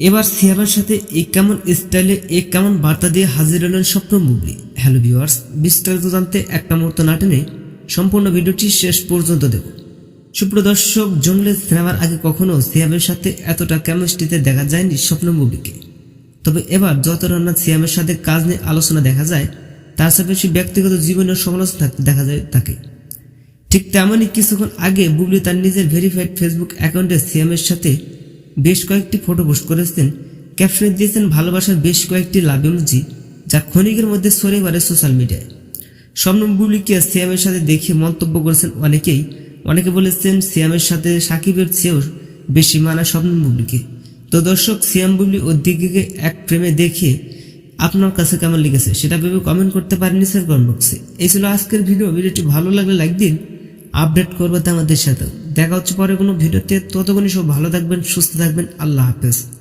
এবার সিয়ামের সাথে এই কেমন স্টাইলে এই কেমন বার্তা দিয়ে হাজির হলেন স্বপ্ন মুভি হ্যালো ভিউয়ার্স, বিস্তারিত জানতে একটা মুহূর্ত না টেনে সম্পূর্ণ ভিডিওটি শেষ পর্যন্ত দেব সুপ্রদর্শক জঙ্গলে সিনেমার আগে কখনো সিয়ামের সাথে এতটা কেমিস্ট্রিতে দেখা যায়নি স্বপ্ন মুভিকে তবে এবার যত রান্না সিয়ামের সাথে কাজ নিয়ে আলোচনা দেখা যায়, তার সাথে বেশি ব্যক্তিগত জীবনের সমালোচনা দেখা যায় তাকে। ঠিক তেমনই কিছুক্ষণ আগে বুবলি তার নিজের ভেরিফাইড ফেসবুক অ্যাকাউন্টে সিয়ামের সাথে বেশ কয়েকটি ফটো পোস্ট করেছেন। ক্যাপশনে দিয়েছেন, ভালোবাসার বেশ কয়েকটি লাভ ইমোজি যা ক্ষণিকের মধ্যে সরে পড়ে সোশ্যাল মিডিয়ায় স্বপ্নম বুবলিকে সিয়ামের সাথে দেখে মন্তব্য করেছেন অনেকেই। অনেকে বলেছেন, সিয়ামের সাথে সাকিবের চেয়েও বেশি মানা স্বপ্ন বুবলিকে তো দর্শক, সিয়াম বুবলি ও দিগ্গকে এক প্রেমে দেখে আপনার কাছে কেমন লেগেছে, সেটা ভেবে কমেন্ট করতে পারেন নিচের কমেন্ট বক্সে। এই ছিল আজকের ভিডিও ভিডিওটি ভালো লাগলে লাইক দিন। আপডেট করবে আমাদের সাথে। দেখা হচ্ছে পরে কোনো ভিডিওতে। ততক্ষণই সব ভালো থাকবেন, সুস্থ থাকবেন। আল্লাহ হাফেজ।